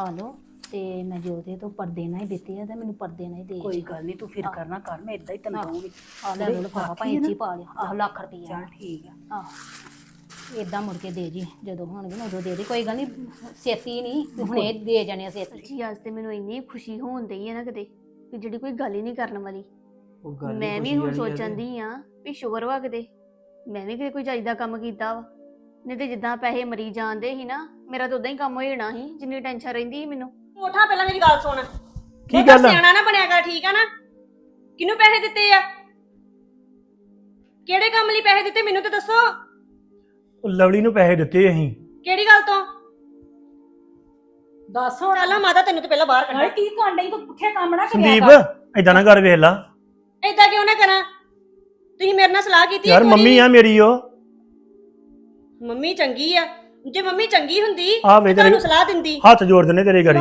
ਆ ਲੋ ਤੇ ਮੈਂ ਜੋਦੇ ਤੋਂ ਪਰਦੇ ਨਾਲ ਹੀ ਦਿੱਤੇ ਆ ਤੇ ਮੈਨੂੰ ਪਰਦੇ ਨਾਲ ਹੀ ਦੇ ਕੋਈ ਗੱਲ ਨਹੀਂ ਤੂੰ ਫਿਰ ਕਰਨਾ ਕਰ ਮੈਂ ਇਦਾਂ ਹੀ ਤੈਨੂੰ। ਦਊਂਗੀ ਆ ਲੈ ਲੋ ਪਾਪਾ ਭਾਈ ਜੀ ਪਾ ਲਿਆ। ਆਹ ਲੱਖ ਰੁਪਈਆ। ਚੱਲ ਠੀਕ ਆ। ਆਹ ਇਦਾਂ ਮੁੜ ਕੇ ਦੇ ਜੀ ਜਦੋਂ ਹੋਣਗੇ ਨਾ ਉਦੋਂ ਦੇ ਦੇ। ਕੋਈ ਗੱਲ ਨਹੀਂ ਛੇਤੀ ਨਹੀਂ ਹੁਣ ਇਹ ਦੇ ਜਾਣੇ ਆ ਛੇਤੀ ਸੱਚੀ ਅੱਜ ਤੇ ਮੈਨੂੰ ਇੰਨੀ ਖੁਸ਼ੀ ਹੋਣ ਡਈ ਹੈ ਨਾ ਕਿਤੇ ਵੀ ਜਿਹੜੀ ਕੋਈ ਗੱਲ ਹੀ ਨਹੀਂ ਕਰਨ ਵਾਲੀ। ਉਹ ਗੱਲ ਹੀ ਮੈਂ ਵੀ ਹੁਣ ਆ ਸੋਚਣ ਦੀ ਆ ਵੀ ਸ਼ੁਕਰ ਵਾ ਕਿਤੇ ਮੈਂ ਵੀ ਕਿਤੇ ਕੋਈ ਚੱਜ ਦਾ ਕੰਮ ਕੀਤਾ ਵਾ। ਨਹੀਂ ਤੇ ਜਿੱਦਾਂ ਪੈਸੇ ਮਰੀ ਜਾਂਦੇ ਸੀ ਨਾ ਮੇਰਾ ਤਾਂ ਉਦਾਂ ਹੀ ਕੰਮ ਹੋ ਜਾਣਾ ਸੀ ਜਿੰਨੀ ਟੈਨਸ਼ਨ ਰਹਿੰਦੀ ਸੀ ਮੈਨੂੰ। ਉਠਾ ਪਹਿਲਾਂ ਮੇਰੀ ਗੱਲ ਸੁਣ। ਕੀ ਬਹੁਤਾ ਗੱਲ ਆ? ਸਿਆਣਾ ਨਾ ਬਣਿਆ ਕਰ ਠੀਕ ਆ ਨਾ? ਕਿਹਨੂੰ ਪੈਸੇ ਦਿੱਤੇ ਆ? ਕਿਹੜੇ ਕੰਮ ਲਈ ਪੈਸੇ ਦਿੱਤੇ ਮੈਨੂੰ ਤਾਂ ਦੱਸੋ। ਉਹ ਲਵਲੀ ਨੂੰ ਪੈਸੇ ਦਿੱਤੇ ਅਸੀਂ। ਕਿਹੜੀ ਗੱਲ ਤੋਂ? ਦੱਸ ਹੁਣ। ਚੱਲ ਮਾਤਾ ਤੈਨੂੰ ਤਾਂ ਪਹਿਲਾਂ ਬਾਹਰ ਨਾਲੇ ਕੱਢਾ ਕੀ ਕਰਨ ਡਈ? ਤੂੰ ਪੁੱਠੇ ਕੰਮ ਨਾ ਕਰਿਆ ਸੰਦੀਪ ਕਰ। ਏਦਾਂ ਨਾ ਕਰ ਵੇਖ ਲਾ। ਏਦਾਂ ਕਿਉਂ ਨਾ ਕਰਾਂ? ਤੁਸੀਂ ਮੇਰੇ ਨਾਲ ਸਲਾਹ ਕੀਤੀ ਯਾਰ ਮੰਮੀ ਆ ਮੇਰੀ ਉਹ। ਮੰਮੀ ਚੰਗੀ ਆ। ਜੇ ਮੰਮੀ ਚੰਗੀ ਹੁੰਦੀ ਆ ਵੇ ਤੇਰੇ ਤੁਹਾਨੂੰ ਸਲਾਹ ਦਿੰਦੀ। ਹੱਥ ਜੋੜ ਦਿੰਨੇ ਤੇਰੇ ਗਾੜੀ।